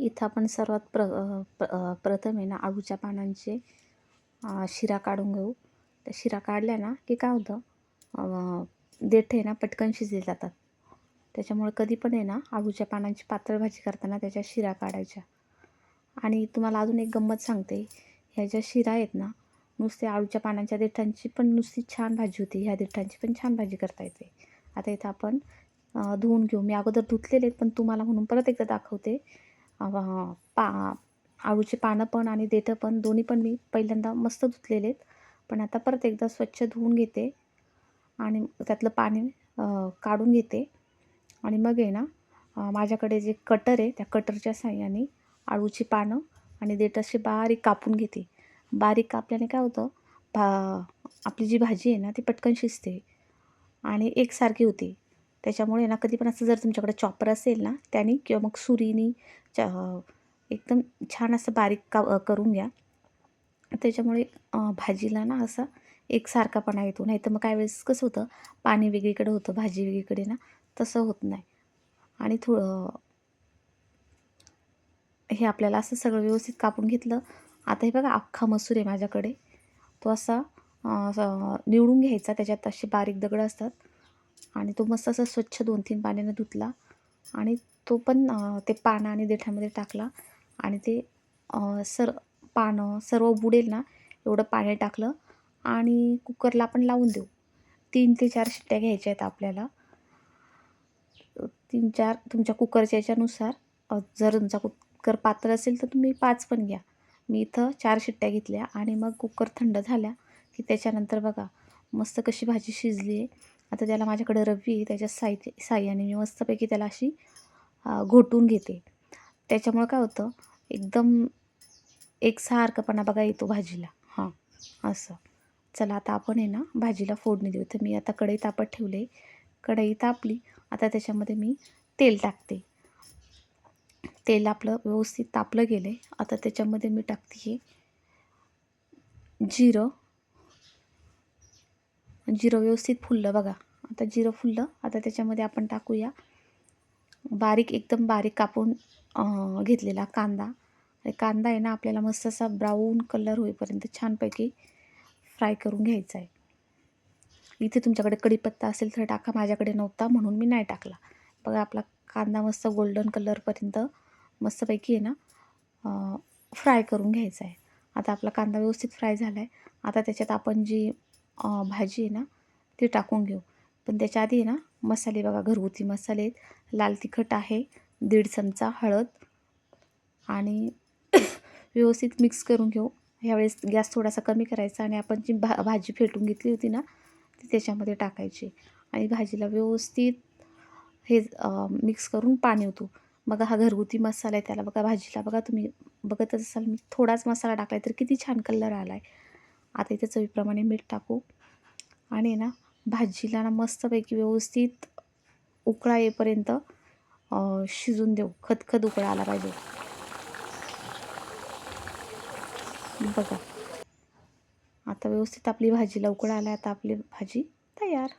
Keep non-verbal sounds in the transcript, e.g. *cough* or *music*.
इथं आपण सर्वात प्र प्र प्रथम आहे ना आळूच्या पानांचे शिरा काढून घेऊ. त्या शिरा काढल्या ना की काय होतं देठ आहे ना पटकन शिजले जातात. त्याच्यामुळे कधी पण आहे ना आळूच्या पानांची पातळ भाजी करताना त्याच्या शिरा काढायच्या. आणि तुम्हाला अजून एक गंमत सांगते. ह्या ज्या शिरा आहेत ना नुसते आळूच्या पानांच्या देठांची पण नुसती छान भाजी होती. ह्या देठांची पण छान भाजी करता येते. आता इथं आपण धुवून घेऊ. मी अगोदर धुतलेले आहेत पण तुम्हाला म्हणून परत एकदा दाखवते. पा आळूचे पानं पण आणि देठं पण दोन्ही पण मी पहिल्यांदा मस्त धुतलेले आहेत पण आता परत एकदा स्वच्छ धुवून घेते आणि त्यातलं पाणी काढून घेते. आणि मग आहे ना माझ्याकडे जे कटर आहे त्या कटरच्या साह्याने आळूची पानं आणि देठ असे बारीक कापून घेते. बारीक कापल्याने काय होतं भा आपली जी भाजी आहे ना ती पटकन शिजते आणि एकसारखी होते. त्याच्यामुळे ना कधी पण असं जर तुमच्याकडे चॉपर असेल ना त्याने किंवा मग सुरीनी च एकदम छान असं बारीक का करून घ्या. त्याच्यामुळे भाजीला ना असा एकसारखापणा येतो. नाही तर मग काय वेळेस कसं होतं पाणी वेगळीकडे होतं भाजी वेगळीकडे ना तसं होत नाही. आणि थोडं हे आपल्याला असं सगळं व्यवस्थित कापून घेतलं. आता हे बघा अख्खा मसूर आहे माझ्याकडे. तो असा निवडून घ्यायचा. त्याच्यात असे बारीक दगडं असतात. आणि तो मस्त असा स्वच्छ दोन तीन पाण्याने धुतला. आणि तो पण ते पानं आणि देठामध्ये टाकला आणि ते सर पानं सर्व बुडेल ना एवढं पाणी टाकलं आणि कुकरला आपण लावून देऊ. तीन ते चार शिट्ट्या घ्यायच्या आहेत आपल्याला. तीन चार तुमच्या कुकरच्या याच्यानुसार जर तुमचा कुकर पातळ असेल तर तुम्ही पाच पण घ्या. मी इथं चार शिट्ट्या घेतल्या आणि मग कुकर थंड झाल्या की त्याच्यानंतर बघा मस्त कशी भाजी शिजली आहे आता त्याला माझ्याकडे रवी आहे त्याच्या साई साह्याने मी मस्तपैकी त्याला अशी घोटून घेते. त्याच्यामुळं काय होतं एकदम एकसारखंपणा बघा येतो भाजीला. हां असं. चला आता आपण आहे ना भाजीला फोडणी देऊ तर मी आता कढई तापत ठेवले. कढई तापली. आता त्याच्यामध्ये मी तेल टाकते. तेल आपलं व्यवस्थित तापलं गेलं आता त्याच्यामध्ये मी टाकते जिरं. जिरं व्यवस्थित फुललं बघा. आता जिरं फुललं आता त्याच्यामध्ये आपण टाकूया. बारीक एकदम बारीक कापून घेतलेला कांदा. कांदा आहे ना आपल्याला मस्त असा ब्राऊन कलर होईपर्यंत छानपैकी फ्राय करून घ्यायचा आहे. इथे तुमच्याकडे कढीपत्ता असेल तर टाका माझ्याकडे नव्हता म्हणून मी नाही टाकला. बघा आपला कांदा मस्त गोल्डन कलरपर्यंत मस्तपैकी आहे ना फ्राय करून घ्यायचा आहे. आता आपला कांदा व्यवस्थित फ्राय झाला आहे आता त्याच्यात आपण जी भाजी आहे ना ती टाकून घेऊ. पण त्याच्या आधी ना मसाले बघा घरगुती मसाले लाल तिखट आहे दीड चमचा हळद. आणि *coughs* व्यवस्थित मिक्स करून घेऊ. ह्यावेळेस गॅस थोडासा कमी करायचा आणि आपण जी भा भाजी फेटून घेतली होती ना ती त्याच्यामध्ये टाकायची. आणि भाजीला व्यवस्थित हे मिक्स करून पाणी होतो बघा हा घरगुती मसाला आहे. त्याला बघा भाजीला बघा तुम्ही बघतच असाल मी थोडाच मसाला टाकला आहे तर किती छान कलर आला आहे आता इथे चवीप्रमाणे मीठ टाकू. आणि ना भाजीला ना मस्तपैकी व्यवस्थित उकळा येईपर्यंत शिजून देऊ. खतखत उकळा आला पाहिजे. बघा. आता व्यवस्थित आपली भाजीला उकळा आला आता आपली भाजी तयार.